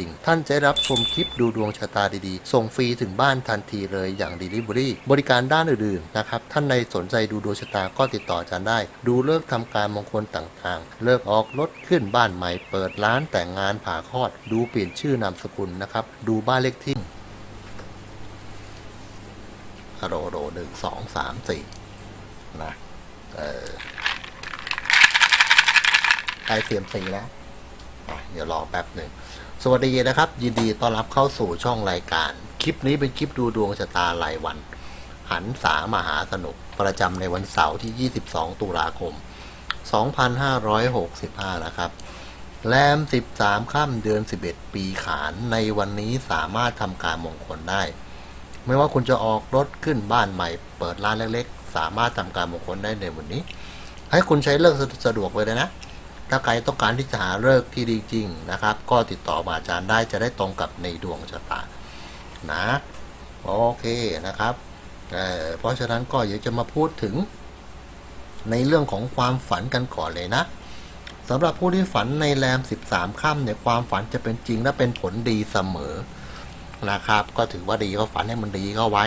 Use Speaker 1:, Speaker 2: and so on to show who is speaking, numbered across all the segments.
Speaker 1: ดิ่ง ท่านจะได้รับชมคลิปดูดวงชะตาดีๆ ส่งฟรีถึงบ้านทันทีเลยอย่าง Delivery บริการด้านอื่นๆนะครับ ท่านในสนใจดูดวงชะตาก็ติดต่ออาจารย์ได้ ดูเลิกษ์ทำการมงคลต่างๆ เลิกออกรถขึ้นบ้านใหม่ เปิดร้านแต่งงานผ่าคลอด ดูเปลี่ยนชื่อนามสกุลนะครับ ดูบ้านเลขที่โรโรหนึ่งสองสามสี่นะเออไอเสียมสีแล้วอะเดี๋ยวรอแป๊บหนึ่ง สวัสดีนะครับ ยินดีต้อนรับเข้าสู่ช่องรายการ คลิปนี้เป็นคลิปดูดวงชะตารายวัน หันษามหาสนุก ประจำในวันเสาร์ที่ 22 ตุลาคม 2565 นะครับ แรม 13 ค่ำเดือน 11 ปีขาน ในวันนี้สามารถทำการมงคลได้ ไม่ว่าคุณจะออกรถขึ้นบ้านใหม่ เปิดร้านเล็กๆ สามารถทำการมงคลได้ในวันนี้ ให้คุณใช้เลิกสะดวกเลยนะ ถ้าใครต้องการที่จะหาเลิกที่ดีจริงนะครับ ก็ติดต่อมาอาจารย์ได้จะได้ตรงกับในดวงชะตานะโอเคนะครับเเพราะฉะนั้นก็เดี๋ยวจะมาพูดถึง ในเรื่องของความฝันกันก่อนเลยนะสำหรับผู้ที่ฝันในแรม 13ค่ำเนี่ยความฝันจะเป็นจริงและเป็นผลดีเสมอนะครับ ก็ถือว่าดีก็ฝันให้มันดีก็ไว้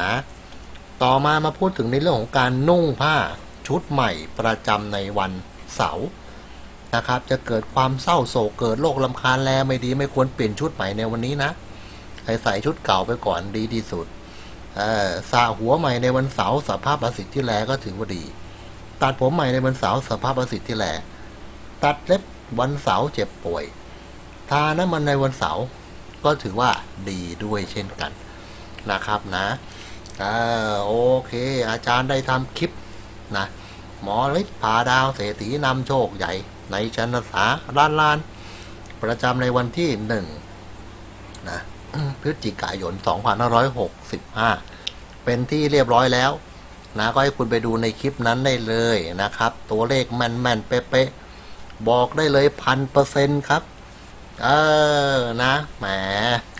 Speaker 1: นะ ต่อมามาพูดถึงในเรื่องของการนุ่งผ้าชุดใหม่ประจำในวันเสาร์ นะครับ จะเกิดความเศร้าโศกเกิดโรคลำคาญแลไม่ดีไม่ควรเปลี่ยนชุดใหม่ในวันนี้นะให้ใส่ชุดเก่าไปก่อนดีที่สุดสระหัวใหม่ในวันเสาร์สภาพประสิทธิ์ที่แลก็ถือว่าดีตัดผมใหม่ในวันเสาร์สภาพประสิทธิ์ที่แลตัดเล็บวันเสาร์เจ็บป่วย ทาน้ำมันในวันเสาร์ก็ถือว่าดีด้วยเช่นกันนะครับนะอโอเค อาจารย์ได้ทำคลิปนะหมอฤทธิ์ผาดาวเศรษฐีนำโชคใหญ่ ในชั้นสาล้านล้าน ประจำในวันที่หนึ่งนะพฤศจิกายน 2565 เป็นที่เรียบร้อยแล้วนะก็ให้คุณไปดูในคลิปนั้นได้เลยนะครับ ตัวเลขแม่นๆเป๊ะๆบอกได้เลยพันเปอร์เซ็นต์ครับ เออนะแหม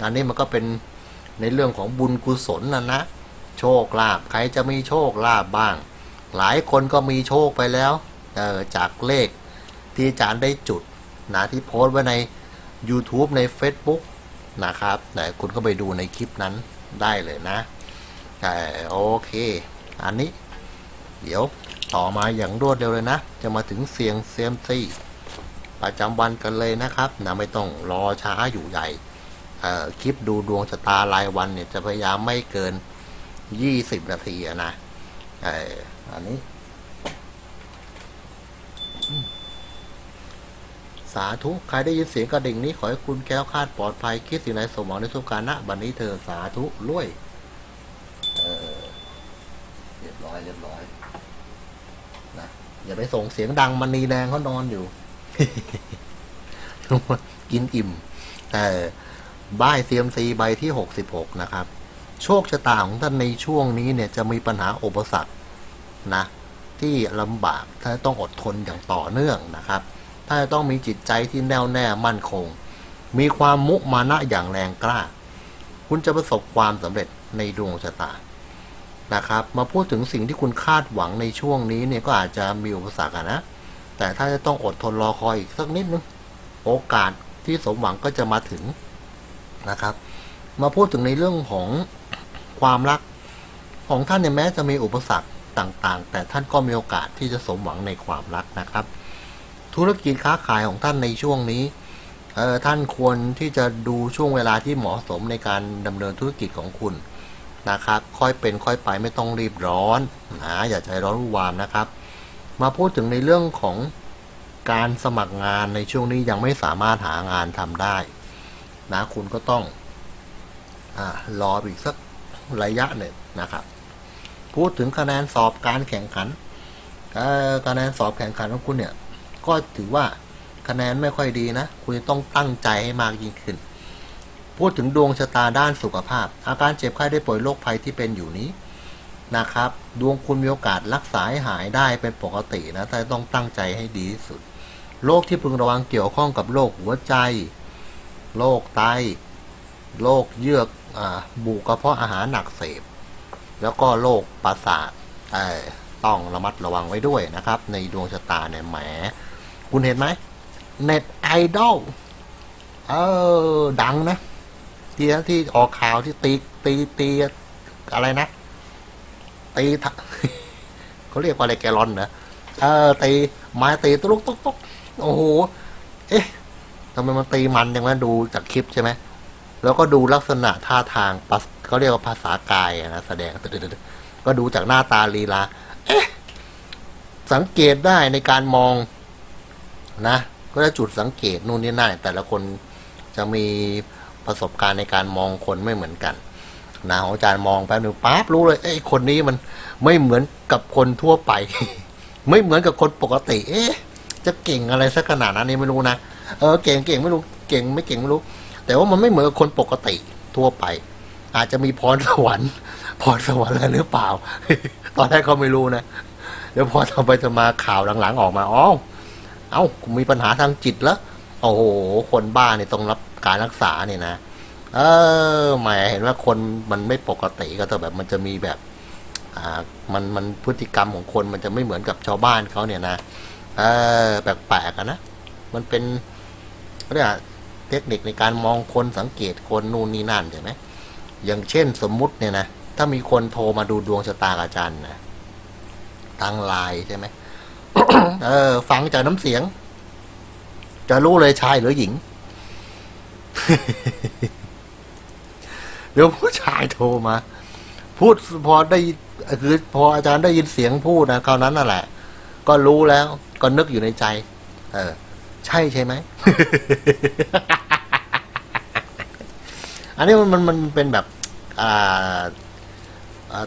Speaker 1: อันนี้มันก็เป็นในเรื่องของบุญกุศลนะนะ โชคลาภใครจะมีโชคลาภบ้าง หลายคนก็มีโชคไปแล้ว เออจากเลข ที่อาจารย์ได้จุดนะที่โพสต์ไว้ใน YouTube ใน Facebook นะครับไหนคุณก็ไปดูในคลิปนั้นได้เลยนะแต่โอเค อันนี้ เดี๋ยวต่อมาอย่างรวดเร็วเลยนะ จะมาถึงเสียงเซียมซีประจำวันกันเลยนะครับนะไม่ต้องรอช้าอยู่ใหญ่คลิปดูดวงชะตารายวันเนี่ยจะพยายามไม่เกิน 20 นาทีนะออันนี้ สาธุ ใครได้ยินเสียงกระดิ่งนี้ขอให้คุณแก้วคาดปลอดภัย คิดสิ่งใดสมหวังในทุกการนะบัดนนี้เธอสาธุรวยเออเรียบร้อยเรียบร้อยนะอย่าไปส่งเสียงดังมันนีแดงเขานอนอยู่ กินอิ่ม แต่บ้ายเซียมซีใบที่หกสิบหกนะครับ โชคชะตาของท่านในช่วงนี้เนี่ยจะมีปัญหาอุปสรรคนะ ที่ลำบากถ้าต้องอดทนอย่างต่อเนื่องนะครับ ถ้าจะต้องมีจิตใจที่แน่วแน่มั่นคง มีความมุมานะอย่างแรงกล้า คุณจะประสบความสำเร็จในดวงชะตานะครับ มาพูดถึงสิ่งที่คุณคาดหวังในช่วงนี้เนี่ยก็อาจจะมีอุปสรรคะนะ แต่ถ้าจะต้องอดทนรอคอยอีกสักนิดนึง โอกาสที่สมหวังก็จะมาถึงนะครับ มาพูดถึงในเรื่องของความรักของท่านเนี่ยแม้จะมีอุปสรรคต่างๆ แต่ท่านก็มีโอกาสที่จะสมหวังในความรักนะครับ ธุรกิจค้าขายของท่านในช่วงนี้เออท่านควรที่จะดูช่วงเวลาที่เหมาะสมในการดำเนินธุรกิจของคุณนะครับ ค่อยเป็นค่อยไปไม่ต้องรีบร้อนนะอย่าใจร้อนวุ่นวามนะครับ มาพูดถึงในเรื่องของการสมัครงานในช่วงนี้ยังไม่สามารถหางานทำได้ นะคุณก็ต้องอรออีกสักระยะหนึ่งนะครับ พูดถึงคะแนนสอบการแข่งขันคะแนนสอบแข่งขันของคุณเนี่ย ก็ถือว่าคะแนนไม่ค่อยดีนะ คุณจะต้องตั้งใจให้มากยิ่งขึ้น พูดถึงดวงชะตาด้านสุขภาพ อาการเจ็บไข้ได้ป่วยโรคภัยที่เป็นอยู่นี้นะครับ ดวงคุณมีโอกาสรักษาให้หายได้เป็นปกตินะแต่ต้องตั้งใจให้ดีที่สุด โรคที่พึงระวังเกี่ยวข้องกับโรคหัวใจ โรคไต โรคเยือกอบุกระเพาะอาหารหนักเสพ แล้วก็โรคประสาทต้องระมัดระวังไว้ด้วยนะครับ ในดวงชะตาเนี่ยแหม คุณเห็นไหมเน็ตไอดอลเออ ดังนะ ที่ที่ออกข่าวที่ตีตีตีอะไรนะ ตีเขาเรียกว่าอะไรแกลอนนะเออตีไม้ตีตุ๊กตุ๊กตุ๊กโอ้โห เอ๊ะทำไมมันตีมันอย่างนั้นดูจากคลิปใช่ไหมแล้วก็ดูลักษณะท่าทางปะเขาเรียกว่าภาษากายนะแสดงตึ๊ดๆๆก็ดูจากหน้าตาลีลา เอ๊ะ สังเกตได้ในการมอง นะก็จะจุดสังเกตนู่นนี่นั่นแต่ละคนจะมีประสบการณ์ในการมองคนไม่เหมือนกันนะของอาจารย์มองแป๊บนึงปั๊บรู้เลยเอ้ยคนนี้มันไม่เหมือนกับคนทั่วไป ไม่เหมือนกับคนปกติ เอ๊ะ จะเก่งอะไรสักขนาดนั้นนี่ไม่รู้นะเออเก่งเก่งไม่รู้เก่งไม่เก่งไม่รู้ แต่ว่ามันไม่เหมือนกับคนปกติทั่วไป อาจจะมีพรสวรรค์พรสวรรค์อะไรหรือเปล่า ตอนแรกเขาไม่รู้นะเดี๋ยวพอทำไปจะมาข่าวหลังๆออกมาอ๋อ เอ้ามีปัญหาทางจิตแล้วโอ้โห คนบ้าเนี่ยต้องรับการรักษาเนี่ยนะ เออแหมเห็นว่าคนมันไม่ปกติก็แต่แบบมันจะมีแบบ อ่า มันมันพฤติกรรมของคนมันจะไม่เหมือนกับชาวบ้านเขาเนี่ยนะ เออ แปลกๆนะ มันเป็นเรียกว่าเทคนิคในการมองคนสังเกตคนนู่นนี่นั่นใช่ไหมอย่างเช่นสมมุติเนี่ยนะ ถ้ามีคนโทรมาดูดวงชะตากับอาจารย์นะ ทางไลน์ใช่ไหม เออ ฟังจากน้ำเสียง จะรู้เลยชายหรือหญิง เดี๋ยวผู้ชายโทรมา พูดพอได้คือพออาจารย์ได้ยินเสียงพูดนะคราวนั้นน่ะแหละ ก็รู้แล้ว ก็นึกอยู่ในใจ เออ ใช่ใช่ไหม อันนี้มันมันมันเป็นแบบ อ่า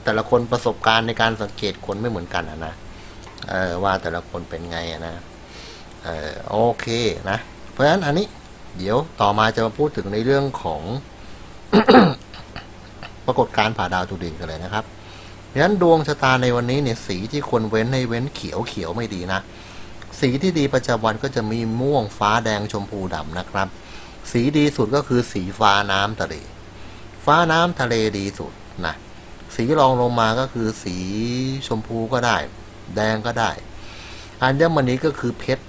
Speaker 1: แต่ละคนประสบการณ์ในการสังเกตคนไม่เหมือนกันนะ เออว่าแต่ละคนเป็นไงนะเออโอเคนะ เพราะฉะนั้นอันนี้เดี๋ยวต่อมาจะมาพูดถึงในเรื่องของ ปรากฏการณ์ผ่าดาวจุดินกันเลยนะครับเพราะฉะนั้นดวงชะตาในวันนี้เนี่ยสีที่ควรเว้นให้เว้นเขียวเขียวไม่ดีนะ สีที่ดีประจำวันก็จะมีม่วงฟ้าแดงชมพูดำนะครับ สีดีสุดก็คือสีฟ้าน้ำทะเล ฟ้าน้ำทะเลดีสุดนะ สีรองลงมาก็คือสีชมพูก็ได้ แดงก็ได้ อัญมณีก็คือเพชร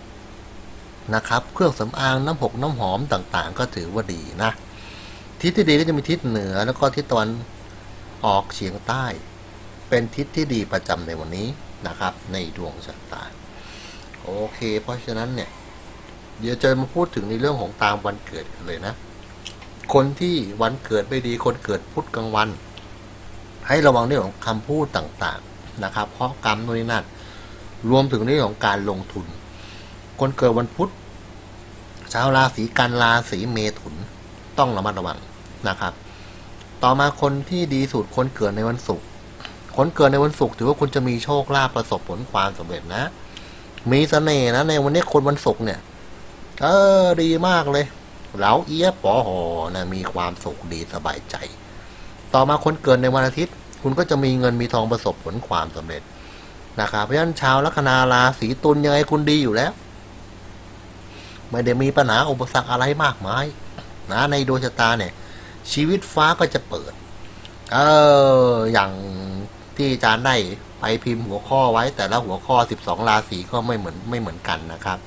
Speaker 1: นะครับ เครื่องสำอางน้ำหกน้ำหอมต่างๆ ก็ถือว่าดีนะ ทิศที่ดีก็จะมีทิศเหนือแล้วก็ทิศตะวันออกเฉียงใต้ เป็นทิศที่ดีประจำในวันนี้นะครับ ในดวงชะตาโอเค เพราะฉะนั้นเนี่ย เดี๋ยวจะมาพูดถึงในเรื่องของตามวันเกิดกันเลยนะ คนที่วันเกิดไม่ดีคนเกิดพุธกลางวัน ให้ระวังเรื่องของคำพูดต่างๆ นะครับเพราะกรรมโน่นนี่นั่นรวมถึงเรื่องของการลงทุน คนเกิดวันพุธชาวราศีกันราศีเมถุน ต้องระมัดระวังนะครับ ต่อมาคนที่ดีสุดคนเกิดในวันศุกร์คนเกิดในวันศุกร์ถือว่าคุณจะมีโชคลาภประสบผลความสำเร็จนะ มีเสน่ห์นะในวันนี้คนวันศุกร์เนี่ย เออดีมากเลยเหลาเอียปอหอนะมีความสุขดีสบายใจ ต่อมาคนเกิดในวันอาทิตย์ คุณก็จะมีเงินมีทองประสบผลความสำเร็จนะครับเพราะฉะนั้นชาวลัคนาราศีตุลยังไงคุณดีอยู่แล้ว ไม่ได้มีปัญหาอุปสรรคอะไรมากมายนะในดวงชะตาเนี่ย ชีวิตฟ้าก็จะเปิด เอออย่างที่อาจารย์ได้ไปพิมพ์หัวข้อไว้ แต่ละหัวข้อ 12 ราศีก็ไม่เหมือนไม่เหมือนกันนะครับ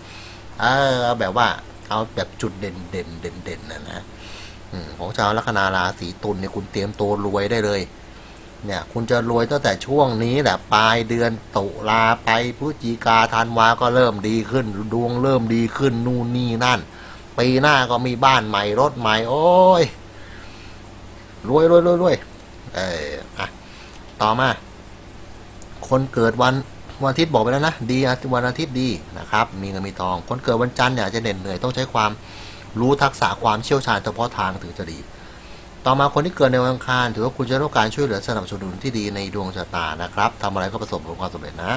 Speaker 1: เออเอาแบบว่าเอาแบบจุดเด่นเด่นเด่นเด่นนะนะของชาวลัคนาราศีตุลเนี่ยคุณเตรียมตัวรวยได้เลย เนี่ยคุณจะรวยตั้งแต่ช่วงนี้แหละปลายเดือนตุลาไปพฤศจิกาธันวาก็เริ่มดีขึ้น ดวงเริ่มดีขึ้นนู่นนี่นั่น ปีหน้าก็มีบ้านใหม่รถใหม่ โอ้ยรวยรวยรวยรวยเอออะต่อมา คนเกิดวันวันอาทิตย์บอกไปแล้วนะดีวันอาทิตย์ดีนะครับ มีเงินมีทอง คนเกิดวันจันทร์เนี่ยจจะเหน็ดเหนื่อยต้องใช้ความรู้ทักษะความเชี่ยวชาญเฉพาะทางถึงจะดี ต่อมาคนที่เกิดในวันอังคาร ถือว่าคุณจะได้รับการช่วยเหลือสนับสนุนที่ดีในดวงชะตานะครับทำอะไรก็ประสบผลความสำเร็จนะ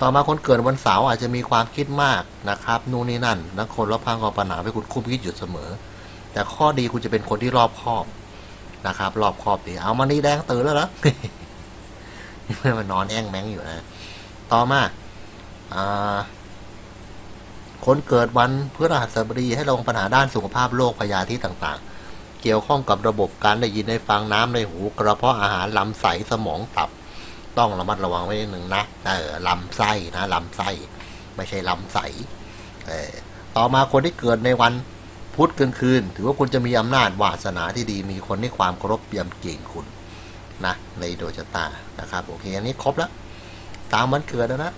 Speaker 1: ต่อมาคนเกิดวันเสาร์อาจจะมีความคิดมากนะครับนู่นนี่นั่นและคนรอบข้างก็ปัญหาให้คุณคุ้มคิดอยู่เสมอ แต่ข้อดีคุณจะเป็นคนที่รอบคอบนะครับ รอบคอบดีเอามานี่แดงตื่นแล้วเหรอไม่มานอนแอ่งแมงอยู่นะ ต่อมาอ่าคนเกิดวันพฤหัสบดีให้ระวังปัญหาด้านสุขภาพโรคพยาธิต่างๆ เกี่ยวข้องกับระบบการได้ยินได้ฟังน้ำในหู กระเพาะอาหารลำไส้สมองตับ ต้องระมัดระวังไว้หนึ่งนะเออลำไส้นะลำไส้ไม่ใช่ลำไส้เออต่อมาคนที่เกิดในวันพุธกลางคืน ถือว่าคุณจะมีอำนาจวาสนาที่ดีมีคนให้ความเคารพยำเก่งคุณนะในดวงชะตานะครับโอเคอันนี้ครบแล้วตามวันเกิดแล้วนะ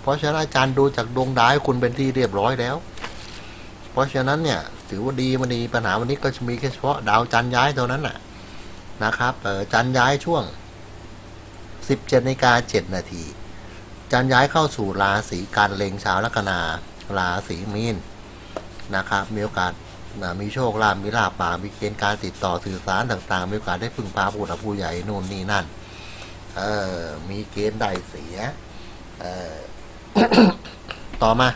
Speaker 1: เพราะฉะนั้นอาจารย์ดูจากดวงดาวให้คุณเป็นที่เรียบร้อยแล้ว ราะฉะนั้นเนี่ยถือว่าดีมันดีปัญหาวันนี้ก็จะมีแค่เฉพาะดาวจันย้ายเท่านั้นแหละนะครับเออจันย้ายช่วง 17นาฬิกา7นาทีจันย้ายเข้าสู่ราศีการเลงชาวลัคนาราศีมีนนะครับมีโอกาสนะมีโชคลาภมีลาภป่ากมีเกณฑ์การติดต่อสื่อสารต่างๆ มีโอกาสได้พึ่งพาผู้หลักผู้ใหญ่นู่นนี่นั่นเออมีเกณฑ์ได้เสียเออต่อมา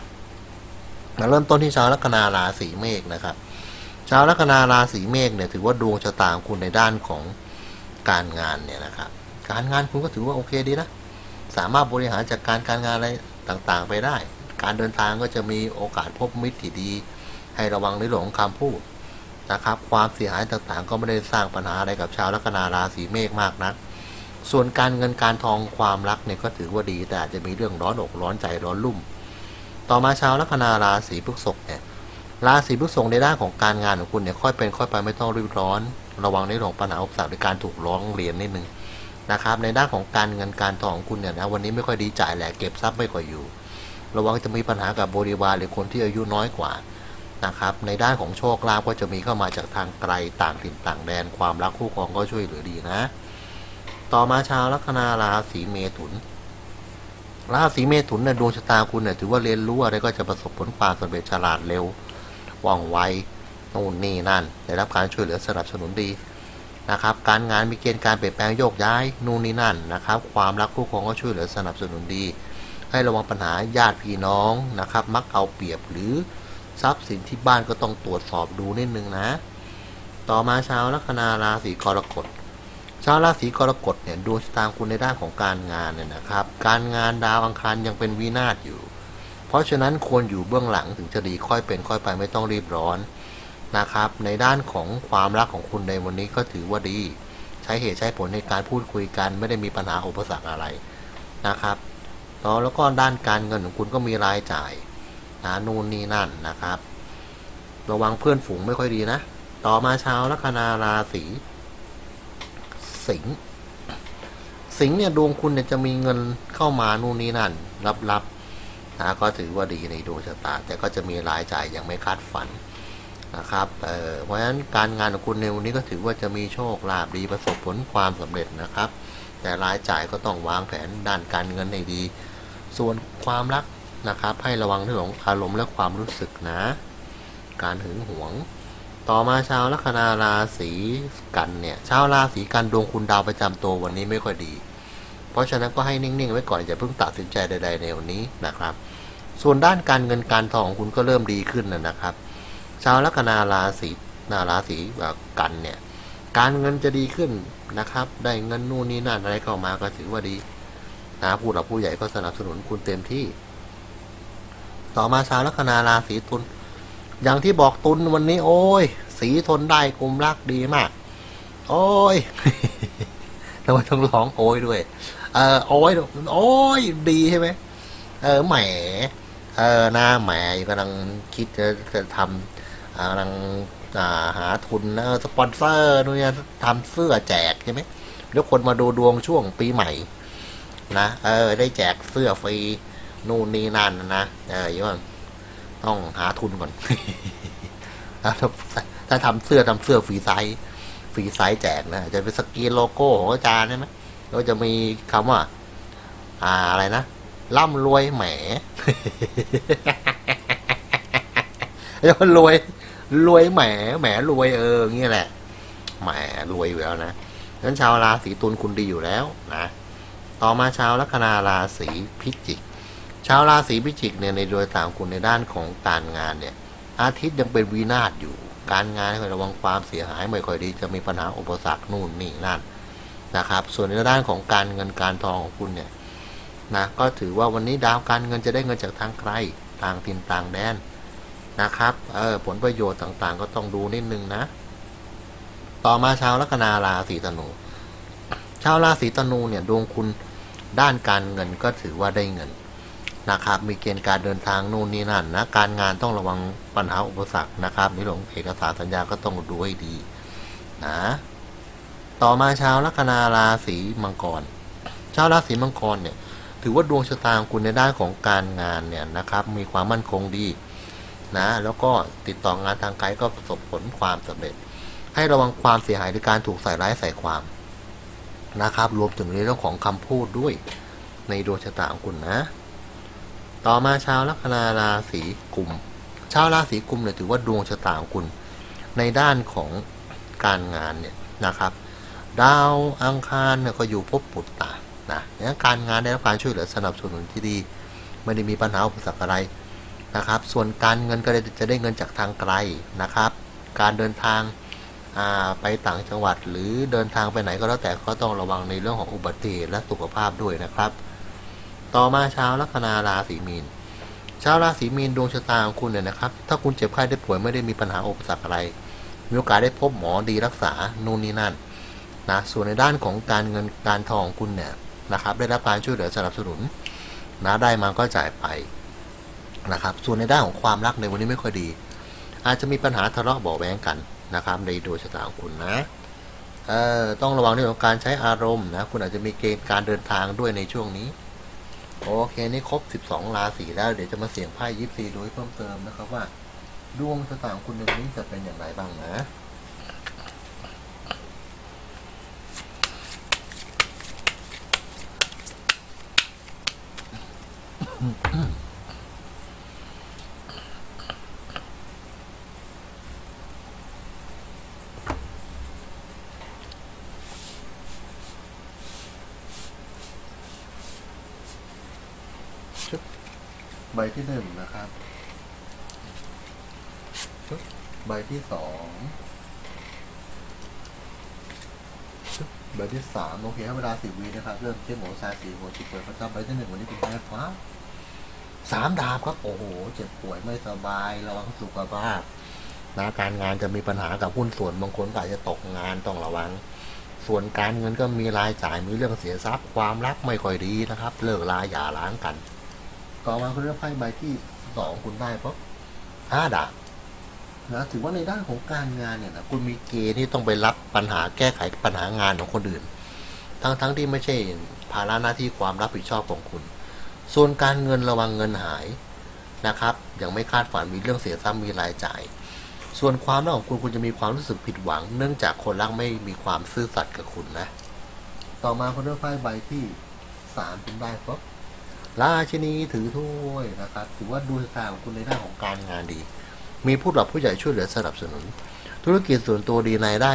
Speaker 1: มาเริ่มต้นที่ชาวลัคนาราศีเมษนะครับ ชาวลัคนาราศีเมษเนี่ยถือว่าดวงชะตาของคุณในด้านของการงานเนี่ยนะครับ การงานคุณก็ถือว่าโอเคดีนะ สามารถบริหารจัดการการงานอะไรต่างๆ ไปได้ การเดินทางก็จะมีโอกาสพบมิตรที่ดี ให้ระวังในเรื่องของคำพูดนะครับ ความเสียหายต่างๆ ก็ไม่ได้สร้างปัญหาอะไรกับชาวลัคนาราศีเมษมากนัก ส่วนการเงินการทองความรักเนี่ยก็ถือว่าดี แต่อาจจะมีเรื่องร้อนอกร้อนใจร้อนรุ่ม ต่อมาชาวลัคนาราศีพฤษภเนี่ยราศีพฤษภในด้านของการงานของคุณเนี่ยค่อยเป็นค่อยไปไม่ต้องรีบร้อน ระวังในเรื่องปัญหาอุปสรรคในการถูกร้องเรียนนิดนึงนะครับ ในด้านของการเงินการทองของคุณเนี่ยนะวันนี้ไม่ค่อยดีจ่ายแหละเก็บทรัพย์ไม่ค่อยอยู่ ระวังจะมีปัญหากับบริวารหรือคนที่อายุน้อยกว่านะครับในด้านของโชคลาภก็จะมีเข้ามาจากทางไกลต่างถิ่นต่างแดนความรักคู่ครองก็ช่วยเหลือดีนะ ต่อมาชาวลัคนาราศีเมถุน ราศีเมถุนเนี่ยดวงชะตาคุณเนี่ยถือว่าเรียนรู้อะไรก็จะประสบผลความสำเร็จฉลาดเร็วว่องไวนู่นนี่นั่นได้รับการช่วยเหลือสนับสนุนดีนะครับการงานมีเกณฑ์การเปลี่ยนแปลงโยกย้ายนู่นนี่นั่นนะครับ ความรักคู่ครองก็ช่วยเหลือสนับสนุนดี ให้ระวังปัญหาญาติพี่น้องนะครับ มักเอาเปรียบหรือทรัพย์สินที่บ้านก็ต้องตรวจสอบดูนิดนึงนะ ต่อมาชาวลัคนาราศีกรกฎ ชาวราศีกรกฎเนี่ยดวงชะตาคุณในด้านของการงานเนี่ยนะครับ การงานดาวอังคารยังเป็นวินาศอยู่ เพราะฉะนั้นควรอยู่เบื้องหลังถึงจะดีค่อยเป็นค่อยไปไม่ต้องรีบร้อนนะครับ ในด้านของความรักของคุณในวันนี้ก็ถือว่าดี ใช้เหตุใช้ผลในการพูดคุยกัน ไม่ได้มีปัญหาอุปสรรคอะไรนะครับต่อแล้วก็ด้านการเงินของคุณก็มีรายจ่ายนะนู่นนี่นั่นนะครับ ระวังเพื่อนฝูงไม่ค่อยดีนะ ต่อมาชาวลัคนาราศี สิงห์สิงห์เนี่ยดวงคุณเนี่ยจะมีเงินเข้ามานู่นนี่นั่น รับๆนะก็ถือว่าดีในดวงชะตา แต่ก็จะมีรายจ่ายอย่างไม่คาดฝันนะครับเเพราะฉะนั้นการงานของคุณในวันนี้ก็ถือว่าจะมีโชคลาภดีประสบผลความสำเร็จนะครับ แต่รายจ่ายก็ต้องวางแผนด้านการเงินให้ดี ส่วนความรักนะครับ ให้ระวังเรื่องของอารมณ์และความรู้สึกนะ การหึงหวง ต่อมาชาวลัคนาราศีกันเนี่ย ชาวราศีกันดวงคุณดาวประจำตัววันนี้ไม่ค่อยดี เพราะฉะนั้นก็ให้นิ่งๆไว้ก่อนอย่าเพิ่งตัดสินใจใด ๆ ในวันนี้นะครับ ส่วนด้านการเงินการทองของคุณก็เริ่มดีขึ้นนะนะครับ ชาวลัคนาราศีนาราศีกันเนี่ย การเงินจะดีขึ้นนะครับ ได้เงินนู่นนี่นั่นอะไรเข้ามาก็ถือว่าดีนะผู้หลักผู้ใหญ่ก็สนับสนุนคุณเต็มที่ ต่อมาชาวลัคนาราศีตุล อย่างที่บอกตุนวันนี้ โอ้ย สีทนได้กลุ่มรักดีมาก โอ้ยทำไมต้องร้องโอ้ยด้วย เออโอ้ยโอ้ยดีใช่ไหมเออแหมเออหน้าแหมกำลังคิดจะจะทำกำลังาหาทุนนะเออสปอนเซอร์นู่นนี่ทำเสื้อแจกใช่ไหมแล้วคนมาดูดวงช่วงปีใหม่ นะเออ ได้แจกเสื้อฟรีนู่นนี่นั่นนะเอออย่าง ต้องหาทุนก่อนถ้าถ้าทำเสื้อทำเสื้อฟรีไซส์ฟรีไซส์แจกนะจะเป็นสกีนโลโก้ของอาจารย์ใช่ไหมแล้วจะมีคำว่า อ่าอะไรนะร่ำรวยแหมแล้วรวย รวยแหมแหมรวยเออเงี้ยแหละแหมรวยอยู่แล้วนะงั้นชาวราศีตุลคุณดีอยู่แล้วนะ ต่อมาชาวลัคนาราศีพิจิก ชาวราศีพิจิกเนี่ยในโดยตามคุณในด้านของการงานเนี่ย อาทิตย์ยังเป็นวีนาศอยู่ การงานให้ระวังความเสียหายไม่ค่อยดีจะมีปัญหาอุปสรรคนู่นนี่นั่นนะครับ ส่วนในด้านของการเงินการทองของคุณเนี่ยนะก็ถือว่าวันนี้ดาวการเงินจะได้เงินจากทางไกลต่างถิ่นต่างแดนนะครับเออผลประโยชน์ต่างๆ ก็ต้องดูนิดนึงนะ ต่อมาชาวลัคนาราศีธนู ชาวราศีธนูเนี่ยดวงคุณด้านการเงินก็ถือว่าได้เงิน นะครับ มีเกณฑ์การเดินทางนู่นนี่นั่นนะ การงานต้องระวังปัญหาอุปสรรคนะครับในเรื่องเอกสารสัญญาก็ต้องดูให้ดีนะ ต่อมาชาวลัคนาราศีมังกร ชาวราศีมังกรเนี่ย ถือว่าดวงชะตาของคุณในด้านของการงานเนี่ยนะครับ มีความมั่นคงดีนะ แล้วก็ติดต่องานทางไกลก็ประสบผลความสำเร็จ ให้ระวังความเสียหายหรือการถูกใส่ร้ายใส่ความนะครับ รวมถึงในเรื่องของคำพูดด้วยในดวงชะตาของคุณนะ ต่อมาชาวลัคนาราศีกุม ชาวราศีกุมเนี่ยถือว่าดวงชะตาของคุณ ในด้านของการงานเนี่ยนะครับ ดาวอังคารเนี่ยก็อยู่ภพปุตตะนะนี่ยการงานได้รับการช่วยเหลือสนับสนุนที่ดี ไม่ได้มีปัญหาอุปสรรคอะไรนะครับ ส่วนการเงินก็จะได้เงินจากทางไกลนะครับ การเดินทางาไปต่างจังหวัดหรือเดินทางไปไหนก็แล้วแต่ก็ต้องระวังในเรื่องของอุบัติเหตุและสุขภาพด้วยนะครับ ต่อมาชาวลัคนาราศีมีน ชาวราศีมีนดวงชะตาของคุณเนี่ยนะครับ ถ้าคุณเจ็บไข้ได้ป่วยไม่ได้มีปัญหาอุปสรรคอะไร มีโอกาสได้พบหมอดีรักษา นู่นนี่นั่นนะ ส่วนในด้านของการเงินการทองของคุณเนี่ยนะครับ ได้รับการช่วยเหลือสนับสนุนนะได้มาก็จ่ายไปนะครับ ส่วนในด้านของความรักในวันนี้ไม่ค่อยดี อาจจะมีปัญหาทะเลาะเบาะแว้งกันนะครับ ในดวงชะตาของคุณนะเอ่อต้องระวังเรื่องของการใช้อารมณ์นะ คุณอาจจะมีเกณฑ์การเดินทางด้วยในช่วงนี้ โอเค นี่ครบ 12 ราศีแล้ว เดี๋ยวจะมาเสี่ยงไพ่ยิปซีโดยเพิ่มเติมนะครับว่า ดวงชะตาของคุณในวันนี้จะเป็นอย่างไรบ้างนะ ใบที่หนึ่งนะครับปึ๊บใบที่สองปึ๊บใบที่สามโอเคให้เวลาสิบวินะครับ เริ่มเชื่อมหัวซายสีหัวจิตเปิดพระจ้าใบที่หนึ่งวันนี้เป็นแม่ฟ้าสามดาบครับ โอ้โห เจ็บป่วยไม่สบายระวังสุขภาพนะการงานจะมีปัญหากับหุ้นส่วนบางคนก็อาจจะตกงานต้องระวัง ส่วนการเงินก็มีรายจ่ายมีเรื่องเสียทรัพย์ความรักไม่ค่อยดีนะครับ เลิกลาหย่าร้างกัน ต่อมาคุณเลือกไพ่ใบที่สองคุณได้ปุ๊บห้าดาบนะถือว่าในด้านของการงานเนี่ยนะคุณมีเกณฑ์ที่ต้องไปรับปัญหาแก้ไขปัญหางานของคนอื่น ทั้งทั้งที่ไม่ใช่ภาระหน้าที่ความรับผิดชอบของคุณ ส่วนการเงินระวังเงินหายนะครับยังไม่คาดฝันมีเรื่องเสียทรัพย์มีรายจ่าย ส่วนความรักของคุณคุณจะมีความรู้สึกผิดหวัง เนื่องจากคนรักไม่มีความซื่อสัตย์กับคุณนะ ต่อมาคุณเลือกไพ่ใบที่สามคุณได้ปุ๊บ ราชินีถือถ้วยนะครับถือว่าดูชะตาของคุณในด้านของการงานดี มีผู้หลักผู้ใหญ่ช่วยเหลือสนับสนุน ธุรกิจส่วนตัวดีในได้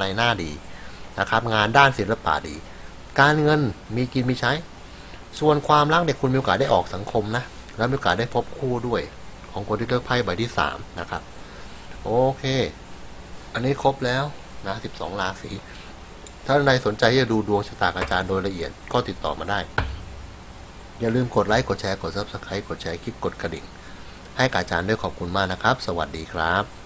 Speaker 1: ในหน้าดีนะครับ งานด้านศิลปะดี การเงินมีกินมีใช้ ส่วนความรักเนี่ยคุณมีโอกาสได้ออกสังคมนะแล้วมีโอกาสได้พบคู่ด้วย ของคนที่เลือกไพ่ใบที่สามนะครับ โอเค อันนี้ครบแล้วนะสิบสองราศีถ้าใครสนใจจะดูดวงชะตาอาจารย์โดยละเอียดก็ติดต่อมาได้ อย่าลืมกดไลค์ กดแชร์ กด Subscribe กดแชร์คลิป กดกระดิ่ง ให้กับอาจารย์ด้วยขอบคุณมากนะครับ สวัสดีครับ